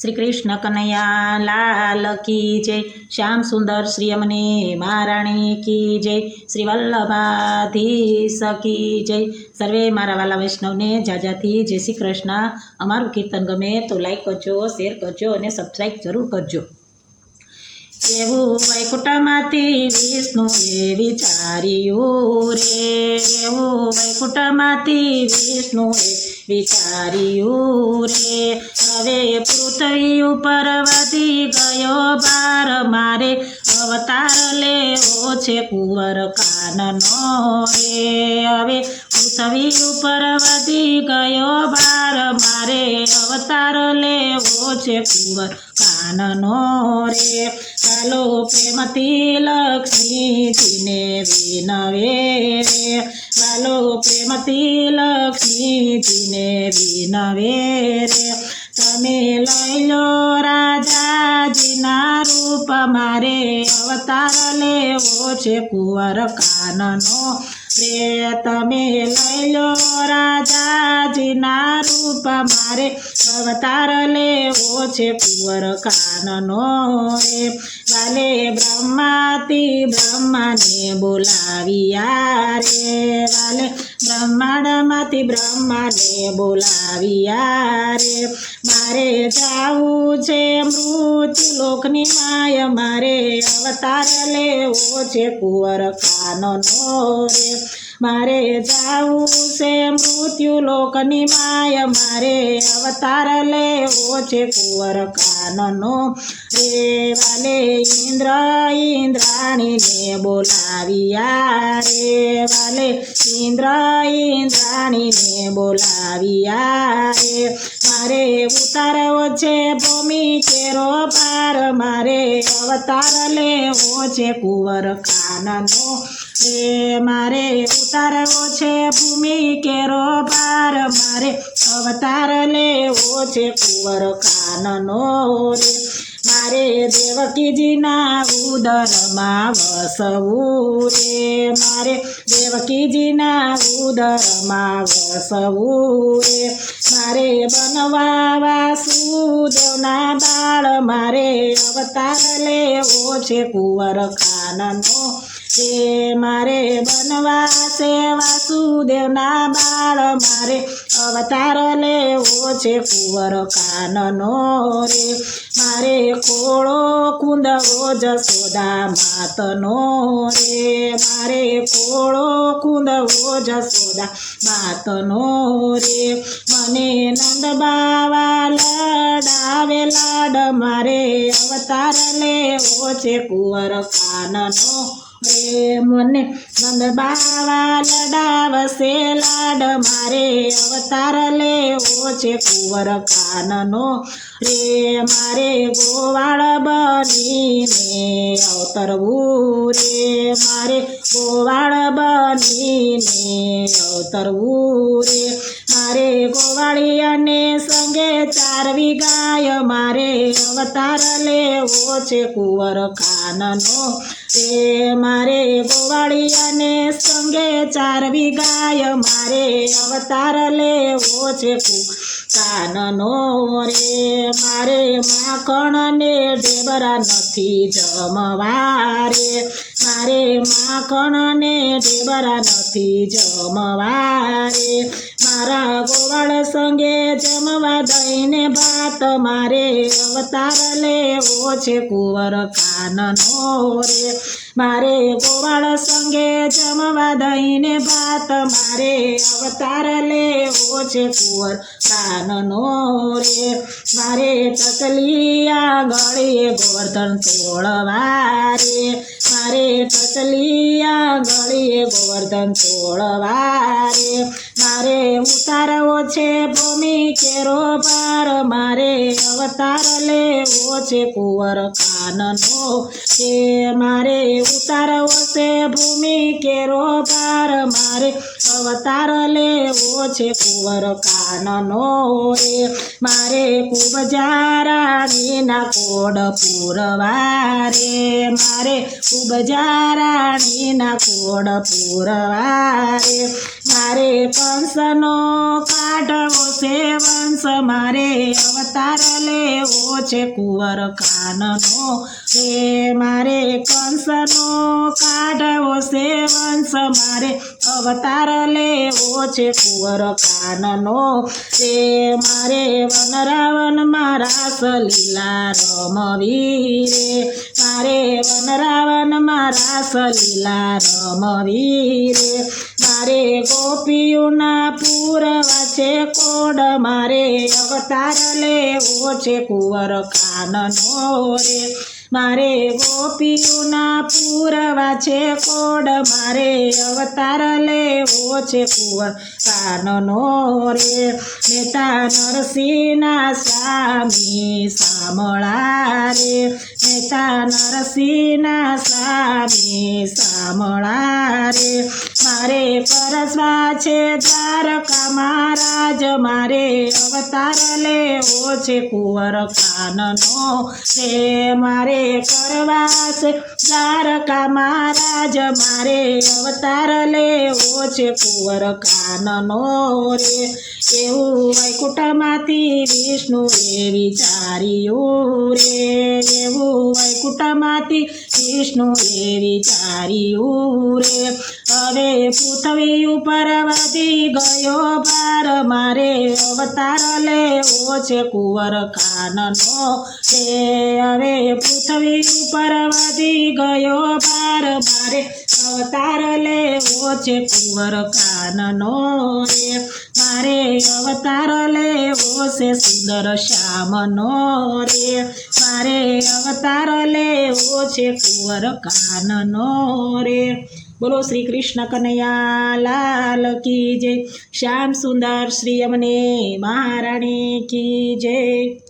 શ્રી કૃષ્ણ કનૈયા લાલ કી જય. શ્યામ સુંદર શ્રી અમને મહારાણી કી જય. શ્રી વલ્લભાધીશ કી જય. સર્વે મારા વાલા વૈષ્ણવને જાજાથી જય શ્રી કૃષ્ણ. અમારું કીર્તન ગમે તો લાઈક કરજો શેર કરજો અને સબસ્ક્રાઈબ જરૂર કરજો. એવું વૈકુંઠમાંથી વિષ્ણુએ વિચાર્યું રે. એવું વૈકુટમાંથી વિષ્ણુએ વિચાર્યું રે. હવે પૃથ્વી ઉપર વધી ગયો બાર. મારે અવતાર લેવો છે કુંવર કાનનો રે. હવે પૃથ્વી ઉપર વધી ગયો બાર. મારે અવતાર લેવો છે કુંવર કાનનો રે. ચાલો પ્રેમથી લક્ષ્મીજીને વિનવે રે. ચાલો પ્રેમથી લક્ષ્મીજીને વિનવે રે. તમે લઈ લો રાજાજીના રૂપ. મારે અવતાર લેવો છે કુંવર કાનનો રે તમે લઈ લો રાજાજીના રૂપ મારે અવતાર લેવો છે કુંવર કાનનો રે વાલે બ્રહ્માતી બ્રહ્માને બોલાવ્યા રે વાલે બ્રહ્માંડમાંથી બ્રહ્માને બોલાવ્યા રે મારે જાવું છે મૃત્યુ લોકની માય મારે અવતાર લેવો છે કુંવર કાનનો રે મારે જાવું છે મૃત્યુ લોકની માય. મારે અવતાર લેવો છે કુંવર કાનનો રે વાલે ઇન્દ્ર ઇન્દ્રાણીને બોલાવ્યા. રે વાલે ઇન્દ્ર ઇન્દ્રાણીને બોલાવ્યા. રે મારે ઉતારવો છે ભૂમિ કેરો પાર. મારે અવતાર લેવો છે કુંવર કાનનો રે મારે ઉતારવો છે ભૂમિ કેરો પાર મારે અવતાર લેવો છે કુંવર કાનનો રે. મારે દેવકીજીના ઉદરમાં વસવું રે. મારે દેવકીજીના ઉદરમાં વસવું રે. મારે બનવા વાસુદેવના બાળ. મારે અવતાર લેવો છે કુંવર ખાનનો રે મારે બનવા છે, વાસુદેવના બાળ. મારે અવતાર લેવો છે કુંવર કાનનો રે. મારે કોળો કુંદવો જસોદા માતનો રે. મારે કોળો કુંદવો જસોદા માતનો રે. મને નંદ બાવા લડાવે લાડ. મારે અવતાર લેવો છે કુંવર કાનનો રે મને નંદ બાવા લડાવશે લાડ મારે અવતાર લેવો છે કુંવર કાનનો રે મારે ગોવાળ બનીને અવતરવું રે મારે ગોવાળ બનીને અવતરવું રે મારે ગોવાળિયાને સંગે ચારવી ગાય, મારે અવતાર લેવો છે કુંવર ખાનનો. રે મારે ગોવાળિયાને સંગે ચારવી ગાય, મારે અવતાર લેવો છે કાનનો રે મારે માખણને ઢેબરા નથી જમવા રે મારે માખણને ઢેબરા નથી જમવા રે મારા ગોવાળ સંગે જમવા દઈને ભાત મારે અવતાર લેવો છે કુંવર કાનનો રે. મારે ગોવાળ સંગે જમવા દઈને ભાત, મારે અવતાર લેવો છે કુંવર કાનનો રે. મારે ટચલિયા ગળીએ ગોવર્ધન તોળવા રે. મારે ટચલિયા ગળીએ ગોવર્ધન તોળવા રે. મારે ઉતારવો છે ભૂમિ કેરો પાર, મારે અવતાર લેવો છે કુંવર કાનનો કે મારે ઉતારવો છે ભૂમિ કેરો ભાર મારે? અવતાર લેવો છે કુંવર કાનનો રે. મારે ખૂબ જારાણીના કોડ પૂરવારે મારે ખૂબ જારાણીના કોડ પૂરવારે મારે કંસનો કાઢવો છે વંશ. મારે અવતાર લેવો છે કુંવર કાનનો રે. મારે કંસનો કાઢવો છે વંશ. મારે અવતાર લેવો છે કુંવર કાનનો. તે મારે વનરાવન મારા સલીલા રમવી રે મારે વનરાવન મારા સલીલા રમવી રે મારે ગોપીઓના પૂરવા છે કોડ. મારે અવતાર લેવો છે કુંવર કાનનો રે. મારે ગોપીઓના પૂરવા છે કોડ, મારે અવતાર લેવો છે કુંવર. કાનનો રે નેતા નરસિંહના સ્વામી સામળા રે. નેતા નરસિંહના સ્વામી સામળા રે. મારે પરસવા છે દ્વારકા મહારાજ, મારે અવતાર લેવો છે કુંવર. કાનનો રે મારે કરવા છે દ્વારકા મહારાજ, મારે અવતાર લેવો છે કુંવર કાનનો રે. એવું વૈકુંઠમાંથી એ વિચાર્યું રે. એવું વૈકુંઠમાંથી એ વિચાર્યું રે. હવે પૃથ્વી ઉપર વધી ગયો ભાર. મારે અવતાર લેવો છે કુંવર કાનનો રે. હવે પૃથ્વી ઉપર વધી ગયો ભાર મારે અવતાર લેવો છે કુંવર કાનનો રે મારે અવતાર લેવો છે સુંદર શ્યામનો રે મારે અવતાર લેવો છે કુંવર કાનનો રે બોલો શ્રી કૃષ્ણ કનૈયા લાલ કી જય. શ્યામ સુંદર શ્રી અમને મહારાણી કી જય.